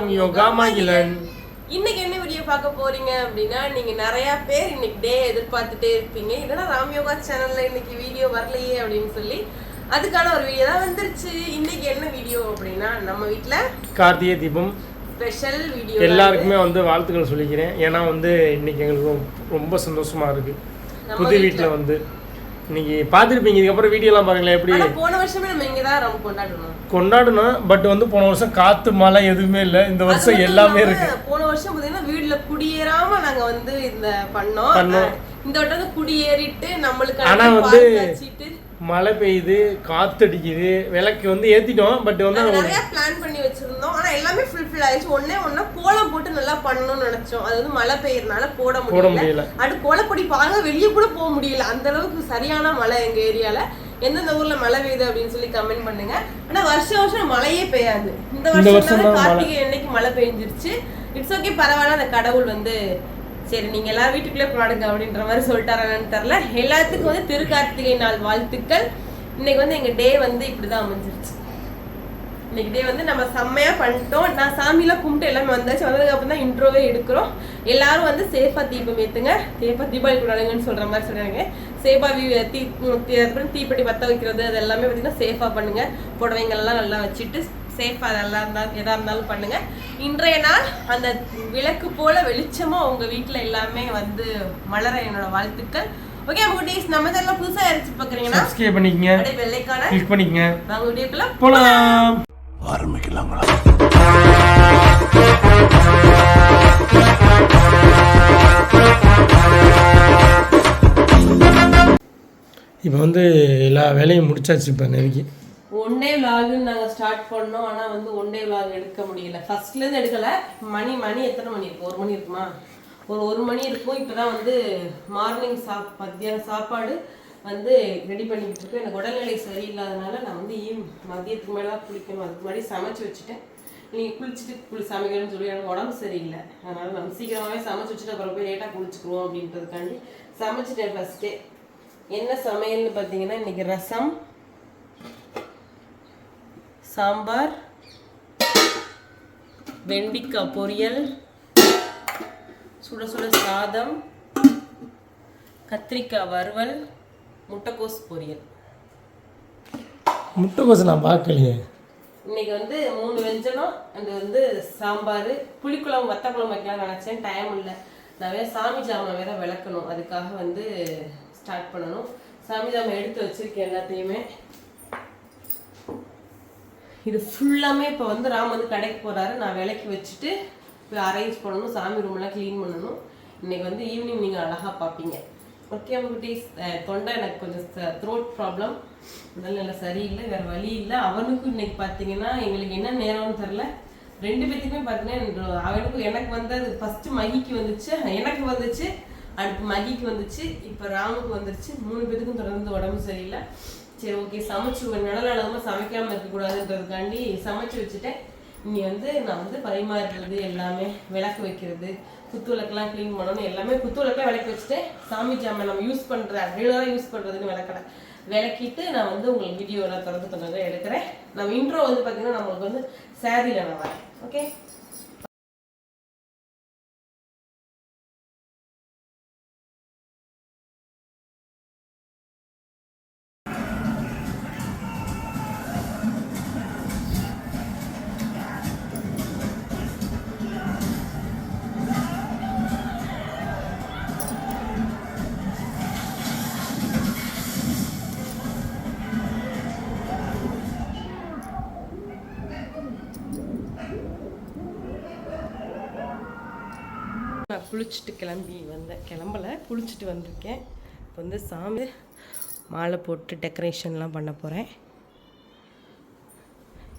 ராம் யோகா மகிழன் இன்னைக்கு என்ன வீடியோ பார்க்க போறீங்க அப்படின்னா நீங்க நிறைய பேர் இன்னைக்கு டே எதிர்பார்த்துட்டே இருப்பீங்க. இல்லைன்னா ராம் யோகா சேனல்ல இன்னைக்கு வீடியோ வரலையே அப்படின்னு சொல்லி அதுக்கான ஒரு வீடியோ தான் வந்துருச்சு. இன்னைக்கு என்ன வீடியோ அப்படின்னா நம்ம வீட்ல கார்த்திகை தீபம். ஸ்பெஷல் வீடியோ எல்லாருக்குமே வந்து வாழ்த்துக்கள் சொல்லிக்கிறேன். ஏன்னா வந்து இன்னைக்கு எங்களுக்கு ரொம்ப- சந்தோஷமா இருக்கு. புது வீட்டில் வந்து இன்னைக்கு பார்த்துருப்பீங்க இதுக்கப்புறம் வீடியோலாம் பாருங்களேன் எப்படி போன வருஷமே நம்ம இங்க தான் ரொம்ப கொண்டாடணும் கொண்டாடணும் பட் வந்து போன வருஷம் காத்து மழை எதுவுமே இல்லை. இந்த வருஷம் எல்லாமே இருக்கு. போன வருஷம் பாத்தீங்கன்னா வீட்ல குடியேறாம நாங்க வந்து இந்த பண்ணோம். பண்ணோம். இந்த வட்டம் குடியேறிட்டு நம்மளுக்கு ஆனா அடுத்து வந்து- மழை பெய்யுது காத்தடிக்குது விளக்கு வந்து ஏத்திட்டோம் பட் வந்து நிறைய பிளான் பண்ணி வச்சிருந்தோம். ஆனா எல்லாமே ஃபுல்ஃபில் ஆயிடுச்சு. ஒண்ணே ஒண்ணா கோலம் போட்டு நல்லா பண்ணணும்னு நினைச்சோம். அது வந்து மழை பெய்யறதுனால போட முடியல. அடுத்து கோலப்பொடி பாருங்க வெளியே கூட போக முடியல. அந்த அளவுக்கு சரியான மழை எங்க ஏரியால. எந்தெந்த ஊர்ல மழை பெய்யுது அப்படின்னு சொல்லி கமெண்ட் பண்ணுங்க. ஆனா வருஷம் வருஷம் மழையே பெய்யாது. இந்த வருஷம். கார்த்திகை என்னைக்கு மழை பெய்ஞ்சிருச்சு இட்ஸ் ஓகே பரவாயில்ல அந்த கடவுள் வந்து சரி நீங்க எல்லாரும் வீட்டுக்குள்ளே பாடுங்க அப்படின்ற மாதிரி சொல்லிட்டாரான்னு தெரில எல்லாத்துக்கும் வந்து திருக்கார்த்திகை நாள் வாழ்த்துக்கள். இன்னைக்கு வந்து எங்க டே வந்து இப்படிதான் அமைஞ்சிருச்சு. இன்னைக்கு டே வந்து நம்ம செம்மையா பண்ணிட்டோம். நான் சாமியெல்லாம் கும்பிட்டு எல்லாமே வந்தாச்சு. வந்ததுக்கு அப்புறம் தான் இன்ட்ரோவே எடுக்கிறோம். எல்லாரும் வந்து சேஃபா தீபம் ஏத்துங்க. சேஃபா தீபாவளி கொண்டாடுங்கன்னு சொல்ற மாதிரி சொல்றாங்க. சேஃபா தீ தீ- தீப்பெட்டி பத்த வைக்கிறது அது எல்லாமே பார்த்தீங்கன்னா சேஃபா பண்ணுங்க. புடவைங்கள்லாம் நல்லா வச்சுட்டு சேஃபா அதெல்லாம் இருந்தாலும் எதா இருந்தாலும் பண்ணுங்க. இன்றைய நாள் அந்த விளக்கு போல வெளிச்சமா உங்க வீட்ல எல்லாமே வந்து மலர என்னோட வாழ்த்துக்கள். ஓகே நம்ம டேஸ் நம்ம சேனல் புதுசா யாராச்சும் பாக்குறீங்கன்னா சப்ஸ்கிரைப் பண்ணிக்கங்க. அப்படியே வெள்ளைக்கான கிளிக் பண்ணிக்கங்க. நாங்க வீடியோக்குள்ள போலாம். இப்போ வந்து எல்லா வேலையும் முடிச்சாச்சு இப்போ நெருக்கி ஒன் டே விலாகுன்னு நாங்கள் ஸ்டார்ட் பண்ணோம். ஆனால் வந்து ஒன் டே விலாக் எடுக்க முடியல. ஃபர்ஸ்ட்லேருந்து எடுக்கலை. மணி மணி எத்தனை மணி இருக்கும் ஒரு மணி இருக்குமா? ஒரு ஒரு மணி இருக்கும். இப்போ தான் வந்து மார்னிங் சாப் மத்தியானம் சாப்பாடு வந்து ரெடி பண்ணிக்கிட்டு இருக்கேன் எனக்கு உடல்நிலை சரியில்லாதனால நான் வந்து ஈவ் மதியத்துக்கு மேலே குளிக்கணும். அதுக்கு முன்னாடி சமைச்சு வச்சுட்டேன். நீங்கள் குளிச்சுட்டு குளி சமைக்கணும்னு சொல்லி எனக்கு உடம்பு சரியில்லை. அதனால் நம்ம சீக்கிரமாகவே சமைச்சு வச்சுட்டு அப்புறம் போய் லேட்டாக குளிச்சுக்குவோம் அப்படின்றதுக்காண்டி சமைச்சிட்டேன் ஃபஸ்ட்டே என்ன சமையல்னு பார்த்தீங்கன்னா இன்னைக்கு ரசம் சாம்பார் வெண்டிக்காய் பொரியல் சுட சுட சாதம் கத்திரிக்காய் வறுவல் முட்டைக்கோஸ் பொரியல். முட்டைக்கோசு நான் பார்க்கலையே. இன்னைக்கு வந்து மூணு வெஞ்சனம் அண்ட் வந்து சாம்பார். புளிக்குழம்பு வத்த குழம்பு வைக்கலாம்னு நினச்சேன். டைம் இல்லை. நான் வேற சாமி ஜாமான் வேற விளக்கணும். அதுக்காக வந்து ஸ்டார்ட் பண்ணணும். சாமி ஜாமான் எடுத்து வச்சிருக்கேன் எல்லாத்தையுமே. இது ஃபுல்லாமே இப்போ வந்து ராம் வந்து கடைக்கு போகிறாரு நான் விலைக்கு வச்சுட்டு போய் அரேஞ்ச் பண்ணணும். சாமி ரூம்லாம் க்ளீன் பண்ணணும். இன்றைக்கி வந்து ஈவினிங் நீங்கள் அழகாக பார்ப்பீங்க. ஓகே குட்டீஸ். தொண்டை எனக்கு கொஞ்சம் த்ரோட் ப்ராப்ளம் உடல்நிலை சரியில்லை வேறு வழி இல்லை. அவனுக்கும் இன்னைக்கு பார்த்தீங்கன்னா எங்களுக்கு என்ன நேரம்னு தெரில ரெண்டு பேத்துக்குமே பார்த்தீங்கன்னா அவனுக்கும் எனக்கு வந்தது ஃபஸ்ட்டு மகிக்கு வந்துச்சு. எனக்கு வந்துச்சு. அடுத்து மகிக்கு வந்துச்சு. இப்போ ராமுக்கு வந்துருச்சு. மூணு பேத்துக்கும் தொடர்ந்து உடம்பு சரியில்லை. சரி ஓகே சமைச்சு நல்ல நல்லதாக சமைக்காம இருக்கக்கூடாதுன்றதுக்காண்டி சமைச்சு வச்சுட்டேன். இனி வந்து நான் வந்து பரிமாறுறது எல்லாமே விளக்கு வைக்கிறது குத்து விளக்கெல்லாம் க்ளீன் பண்ணணும் எல்லாமே குத்து விளக்கெல்லாம் விளக்கு வச்சுட்டேன். சாமி ஜாமான் நம்ம யூஸ் பண்ணுற ரெகுலராக யூஸ் பண்ணுறதுன்னு விளக்கலை விளக்கிட்டு நான் வந்து உங்களுக்கு வீடியோ எல்லாம் திறந்து கொஞ்சம் எடுக்கிறேன். நம்ம இன்ட்ரோ வந்து பார்த்தீங்கன்னா நம்மளுக்கு வந்து சேரீல நான் வரேன் ஓகே நான் குளிச்சுட்டு கிளம்பி வந்தேன். கிளம்பல குளிச்சுட்டு வந்திருக்கேன். இப்போ வந்து சாமி மாலை போட்டு டெக்கரேஷன்லாம் பண்ண போகிறேன்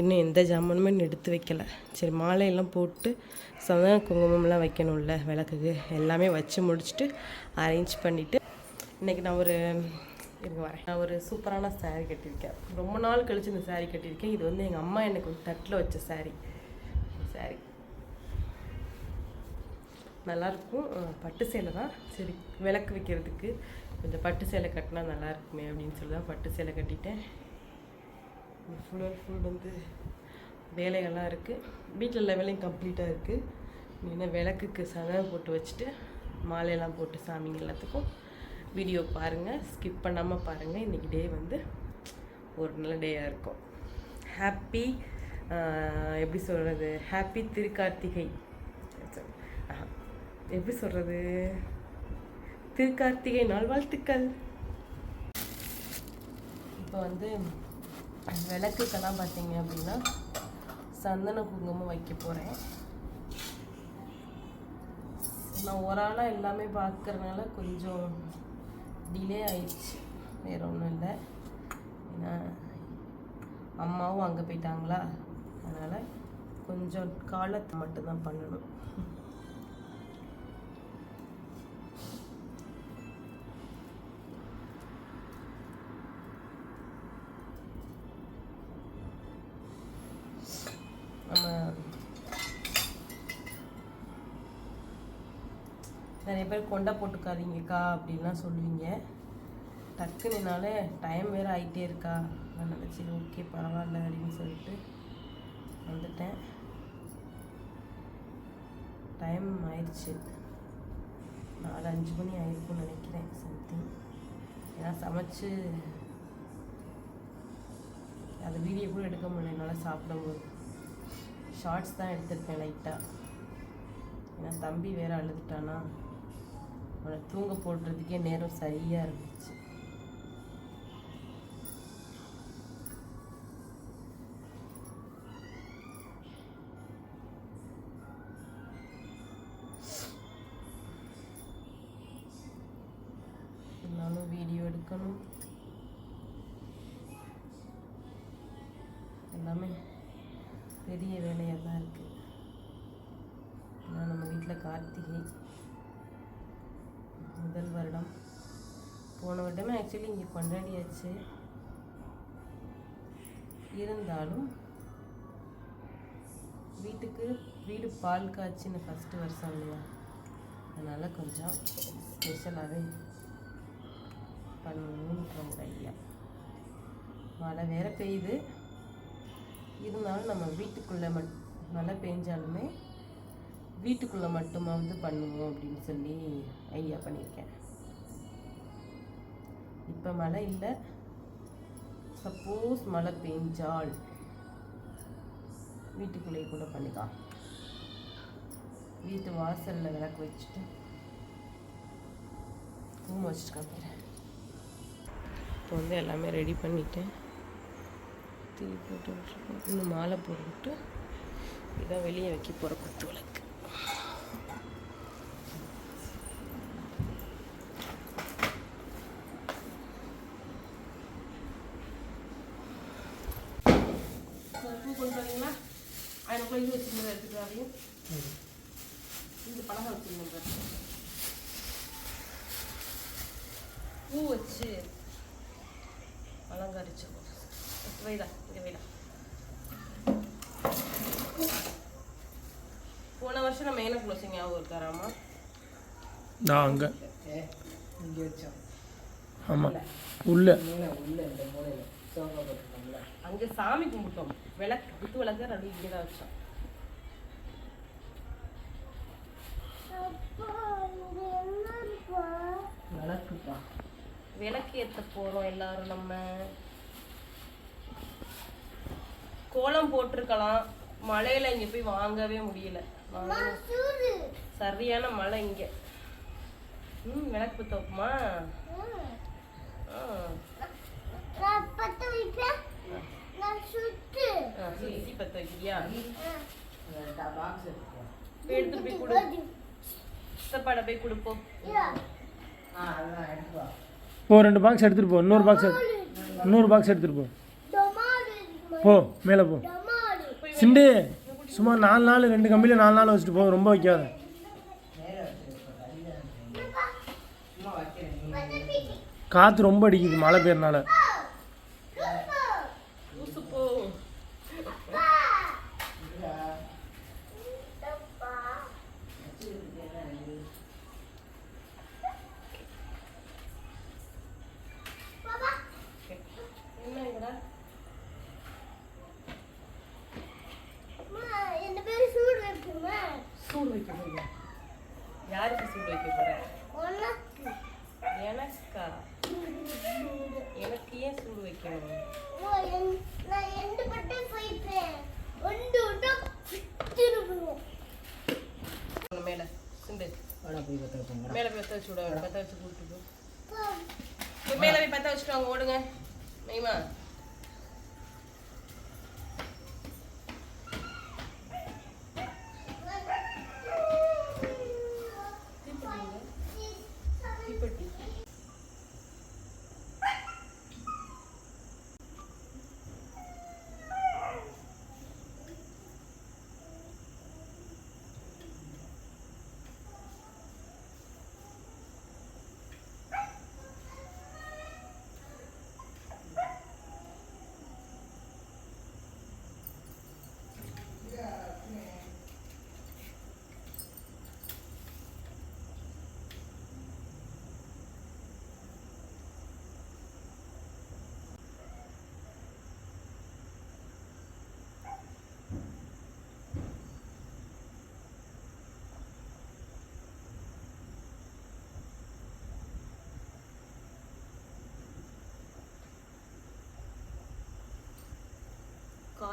இன்னும் எந்த ஜாமானுமே இன்னும் எடுத்து வைக்கல. சரி மாலையெல்லாம் போட்டு சந்தன குங்குமம்லாம் வைக்கணும்ல விளக்குக்கு. எல்லாமே வச்சு முடிச்சுட்டு அரேஞ்ச் பண்ணிவிட்டு இன்றைக்கி நான் ஒரு இருங்க வரேன். நான் ஒரு சூப்பரான சாரீ கட்டியிருக்கேன். ரொம்ப நாள் கழித்து இந்த சாரீ கட்டியிருக்கேன். இது வந்து எங்கள் அம்மா எனக்கு தட்டில் வச்ச சாரீ நல்லாயிருக்கும். பட்டு சேலை தான். சரி விளக்கு வைக்கிறதுக்கு கொஞ்சம் பட்டு சேலை கட்டினா நல்லா இருக்குமே அப்படின்னு சொல்லி தான் பட்டு சேலை கட்டிட்டேன். ஃபுல் அண்ட் ஃபுல் வந்து வேலைகள்லாம் இருக்குது வீட்டில் லெவலையும் வேலையும் கம்ப்ளீட்டாக இருக்குது என்ன விளக்குக்கு சதம் போட்டு வச்சுட்டு மாலையெல்லாம் போட்டு சாமிங்க எல்லாத்துக்கும் வீடியோ பாருங்கள் ஸ்கிப் பண்ணாமல் பாருங்கள் இன்றைக்கி டே வந்து ஒரு நல்ல டேயாக இருக்கும். ஹாப்பி எப்படி சொல்கிறது ஹாப்பி திருக்கார்த்திகை. எப்படி சொல்கிறது திருக்கார்த்திகை நாள் வாழ்த்துக்கள் இப்போ வந்து விளக்குக்கெல்லாம் பார்த்தீங்க அப்படின்னா சந்தன குங்குமம் வைக்க போகிறேன் நான் ஒரு ஆளாக எல்லாமே பார்க்குறதுனால கொஞ்சம் டிலே ஆயிடுச்சு. வேற ஒன்றும் இல்லை. ஏன்னா அம்மாவும் அங்கே போயிட்டாங்களா? அதனால் கொஞ்சம் காலத்தை மட்டும்தான் பண்ணணும். நிறைய பேர் கொண்டை போட்டுக்காதீங்கக்கா அப்படின்லாம் சொல்லுவீங்க. டக்குன்னு என்னால் டைம் வேறு ஆகிட்டே இருக்கா. நான் நினச்சேன் ஓகே பரவாயில்ல அப்படின்னு சொல்லிட்டு வந்துட்டேன். டைம் ஆயிடுச்சு. நாலு அஞ்சு மணி ஆயிருக்கும்னு நினைக்கிறேன் சம்திங் ஏன்னா சமைச்சு அதை வீடியோ கூட எடுக்க முடியல என்னால் சாப்பிடும்போது ஷார்ட்ஸ் தான் எடுத்திருப்பேன் லைட்டாக ஏன்னா தம்பி வேறு அழுதுட்டானா? அவனை தூங்க போடுறதுக்கே நேரம் சரியாக இருந்துச்சு. இருந்தாலும் வீடியோ எடுக்கணும். எல்லாமே பெரிய வேலையாக தான் இருக்குது நான் நம்ம வீட்டில் கார்த்திகை. முதல் வருடம். போன வருடமே ஆக்சுவலி இங்கே கொண்டாடியாச்சு இருந்தாலும் வீட்டுக்கு வீடு பால் காய்ச்சின்னு ஃபஸ்ட்டு வருஷம் இல்லையா? அதனால் கொஞ்சம் ஸ்பெஷலாகவே பண்ணணுன்ற ஐயா மழை வேற பெய்யுது. இருந்தாலும் நம்ம வீட்டுக்குள்ளே மட் மழை பெஞ்சாலுமே வீட்டுக்குள்ளே மட்டுமாவது பண்ணுவோம் அப்படின்னு சொல்லி ஐடியா பண்ணியிருக்கேன். இப்போ மழை இல்லை. சப்போஸ் மழை பெஞ்சால் வீட்டுக்குள்ளேயே கூட பண்ணிக்கலாம். வீட்டு வாசலில் விளக்கு வச்சுட்டு ரூம் வச்சுட்டு இப்போ வந்து எல்லாமே ரெடி பண்ணிட்டேன். தீ போட்டு விட்டுருக்கோம் இன்னும் மாலை போட்டுவிட்டு இதான் வெளியே வைக்க போகிற குத்து விளக்கு. பூ கொண்டு வரீங்களா அதுக்குள்ள இது வச்சுருந்தது எடுத்துட்டு வரையும் இந்த பழகம் வச்சுருந்தேன் பாரு. பூ வச்சு அலங்கரிச்சு வைடா இங்கே வைடா போன வருஷம் நம்ம என்ன குலோசிங் ஞாபகம் இருக்காராமா நான் அங்கே. இங்கே வச்சோம். ஆமாம் உள்ள. உள்ள இந்த மூலையில். போட்டுருக்கோம்ல அங்கே சாமி கும்பிட்டோம். விளக்கு குத்து விளக்கு ரெண்டு இங்கே தான் வச்சோம். விளக்குப்பா. விளக்கு ஏற்ற போகிறோம் எல்லாரும் நம்ம. கோலம் போட்டிருக்கலாம். மழையில இங்கே போய் வாங்கவே முடியல. சரியான மழை இங்கே. ம் விளக்கு சுட்டு ஆ, சுத்தி பத்த வைக்கிறியா பாக்ஸ் எடுத்துக்கோ போய் எடுத்துட்டு போய் கொடு சித்தப்பாட போய் கொடுப்போம் ஆ அதான் எடுத்துக்கோ போ ரெண்டு பாக்ஸ் எடுத்துகிட்டு போ. இன்னொரு பாக்ஸ் இன்னொரு பாக்ஸ் எடுத்துகிட்டு போ. போ மேலே போ. சிண்டு. சும்மா நாலு நாள் ரெண்டு கம்பியில் நாலு நாள் வச்சுட்டு போ. ரொம்ப வைக்காத. காற்று ரொம்ப அடிக்குது மழை பெய்யறனால சிந்து போய் பத்த வச்சு விட. பத்த வச்சு கூப்பிட்டு மேலே போய் பத்த வச்சுட்டு வாங்க ஓடுங்க. மெய்மா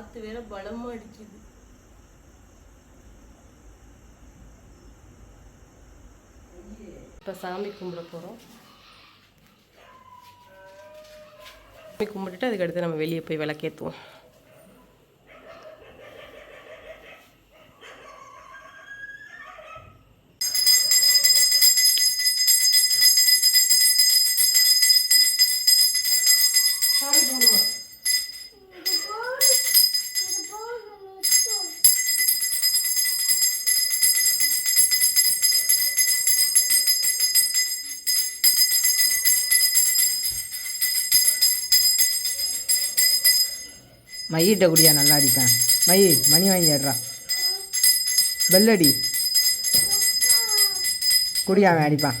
காத்து வேற பலமா அடிக்குது. இப்போ சாமி கும்பிட போகிறோம் சாமி கும்பிட்டுட்டு அதுக்கடுத்து நம்ம வெளியே போய் விளக்கேற்றுவோம் மையிட்ட குடியா நல்லா அடிப்பேன். மயி மணி வாங்கி ஆடுறா பெல்லடி குடியா அவன் அடிப்பான்.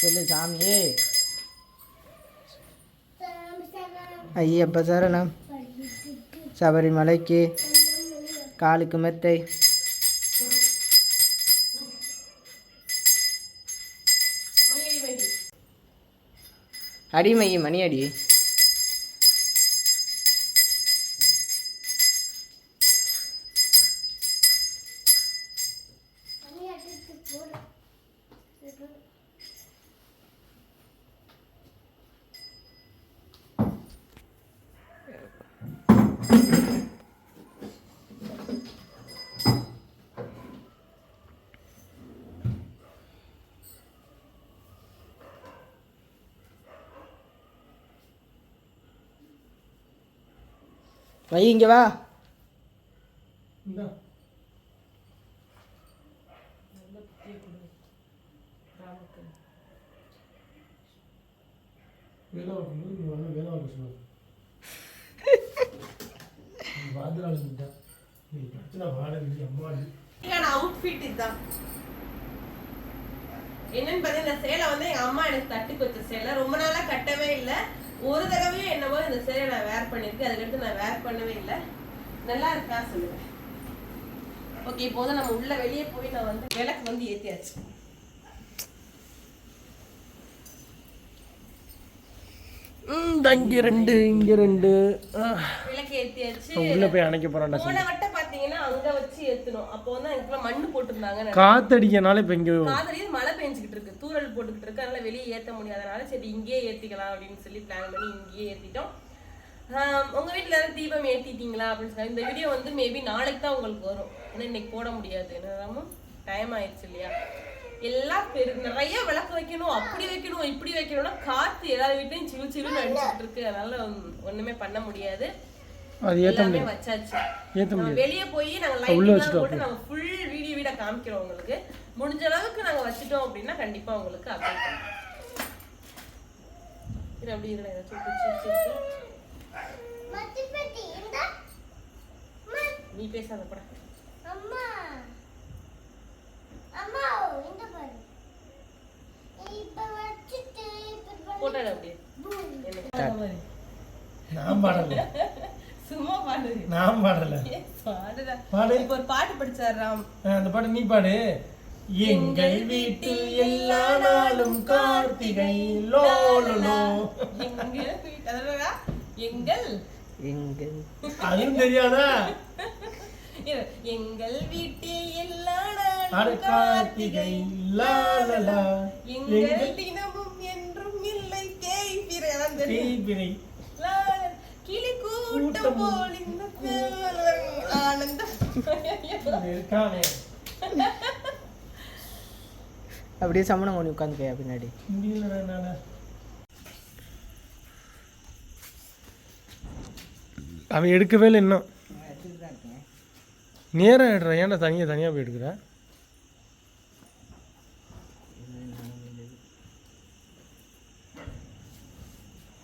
சொல்லு சாமியே. ஐயப்ப சரணம். சபரிமலைக்கு காலுக்கு மெத்தை. அடி. மை இதுக்கான அவுட்ஃபிட் இதுதான் என்னன்னு பார்த்தீங்கன்னா இந்த சேலை வந்து எங்க அம்மா எனக்கு தட்டுக்கு வச்ச சேலை. ரொம்ப நாளா கட்டவே இல்லை. ஒரு தடவையும் என்னவோ இந்த சேலை நான் வேர் பண்ணிருக்கேன் அதுக்கடுத்து நான் வேர் பண்ணவே இல்லை. நல்லா இருக்கா சொல்லுங்க. ஓகே இப்போ வந்து நம்ம உள்ள வெளியே போய் நான் வந்து விளக்கு வந்து ஏத்தியாச்சு. இங்கே ரெண்டு இங்கே ரெண்டு. விளக்கு ஏத்தியாச்சு. உள்ள போய் அணைக்க போறான்டா போன வட்டம் அங்க வச்சு ஏத்தணும். அப்போ வந்து அதுக்குள்ள மண்ணு போட்டிருந்தாங்க காத்தடிக்கனால இப்போ இங்கே மழை பெஞ்சுக்கிட்டு இருக்கு. தூறல் போட்டுக்கிட்டு இருக்கு. அதனால வெளியே ஏத்த முடியாதனால சரி இங்கேயே ஏத்திக்கலாம் அப்படின்னு சொல்லி பிளான் பண்ணி இங்கேயே ஏத்திட்டோம். உங்க வீட்ல யாரும் தீபம் ஏத்திட்டீங்களா அப்படின்னு சொல்லி இந்த வீடியோ வந்து மேபி நாளைக்கு தான் உங்களுக்கு வரும். ஏன்னா இன்னைக்கு போட முடியாது. என்னதாமோ டைம் ஆயிடுச்சு இல்லையா? எல்லாம் பெரு நிறைய விளக்கு வைக்கணும். அப்படி வைக்கணும் இப்படி வைக்கணும்னா காத்து எல்லார் வீட்லயும் சிலு சிலுன்னு அடிச்சுட்டு இருக்கு. அதனால ஒண்ணுமே பண்ண முடியாது. அது எல்லாமே முடியாது. வச்சாச்சு. நம்ம முடியாது. வெளிய போய் நாங்க உள்ள லைட் வச்சுட்டோம் போட்டு நாங்க ஃபுல் வீடியோ வீட காமிக்கிறோம் உங்களுக்கு. முடிஞ்ச அளவுக்கு நாங்க வச்சிட்டோம் அப்படின்னா கண்டிப்பா உங்களுக்கு அப்டேட் பண்ணுவோம் இது ஏதாச்சும் பிடிச்சி இந்த நீ பேசாத பட. அம்மா. அம்மா இந்த பாரு. இப்ப வச்சுட்டு இப்ப போட்டோ அப்படியே. நான் பாடல. சும்மா பாடு. நான் பாடல. பாடு. இப்ப ஒரு பாட்டு படிச்சார் ராம் ஆ, அந்த பாட்டு நீ பாடு. எங்கள் வீட்டில் எல்லா நாளும் கார்த்திகை லோலோ எங்கள் வீட்டு- எங்கள். எங்கள். அதுவும் தெரியாதா? எங்கள் வீட்டில் எல்லா நாளும் கார்த்திகை. லா லா லா எங்கள் தினமும் என்றும் இல்லை. தேய்பிறை அதான் தெரியும். தேய்பிறை லா, லா, கிளி கூட்டம் போல் இந்த ஆனந்தம் இருக்கானே அப்படியே சமணம் பண்ணி உட்காந்துக்கையா பின்னாடி அவன் எடுக்கவே இல்லை இன்னும் நேரம் எடுற ஏன்டா தனியாக தனியாக போய் எடுக்கிற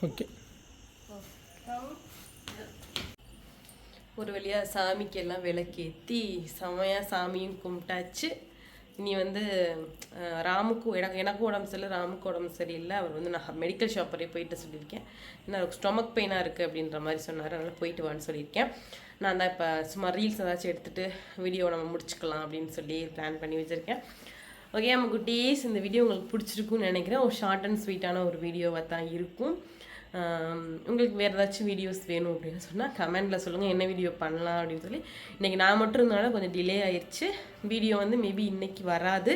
ஓகே ஒரு வழியாக சாமிக்கு எல்லாம் விளக்கேற்றி செமையாக சாமியும் கும்பிட்டாச்சு. இனி வந்து ராமுக்கும் எனக்கு எனக்கும் உடம்பு சரியில்லை ராமுக்கும் உடம்பு சரியில்லை. அவர் வந்து நான் மெடிக்கல் ஷாப் வரையும் போயிட்டு சொல்லியிருக்கேன். ஏன்னா ஸ்டொமக் பெயினாக இருக்குது அப்படின்ற மாதிரி சொன்னார். அதனால் போயிட்டு வான்னு சொல்லியிருக்கேன். நான் தான் இப்போ சும்மா ரீல்ஸ் ஏதாச்சும் எடுத்துகிட்டு வீடியோ நம்ம முடிச்சுக்கலாம் அப்படின்னு சொல்லி பிளான் பண்ணி வச்சுருக்கேன். ஓகே நம்ம குட்டீஸ் இந்த வீடியோ உங்களுக்கு பிடிச்சிருக்குன்னு நினைக்கிறேன். ஒரு ஷார்ட் அண்ட் ஸ்வீட்டான ஒரு வீடியோவாக தான் இருக்கும். உங்களுக்கு வேறு ஏதாச்சும் வீடியோஸ் வேணும் அப்படின்னு சொன்னால் கமெண்டில் சொல்லுங்கள் என்ன வீடியோ பண்ணலாம் அப்படின்னு சொல்லி. இன்றைக்கி நான் மட்டும் இருந்தனால கொஞ்சம் டிலே ஆயிடுச்சு வீடியோ வந்து மேபி இன்றைக்கி வராது.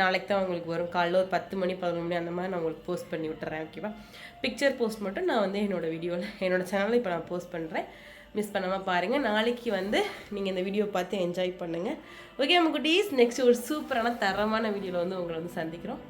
நாளைக்கு தான் உங்களுக்கு வரும். காலைல ஒரு பத்து மணி பதினொன்று மணி அந்த மாதிரி நான் உங்களுக்கு போஸ்ட் பண்ணி விட்டுறேன் ஓகேவா பிக்சர் போஸ்ட் மட்டும் நான் வந்து என்னோடய வீடியோவில் என்னோடய சேனலில் இப்போ நான் போஸ்ட் பண்ணுறேன் மிஸ் பண்ணாமல் பாருங்கள் நாளைக்கு வந்து நீங்கள் இந்த வீடியோ பார்த்து என்ஜாய் பண்ணுங்கள் ஓகே நம்ம குட்டீஸ் நெக்ஸ்ட் ஒரு சூப்பரான தரமான வீடியோவில் வந்து உங்களை வந்து சந்திக்கிறோம்.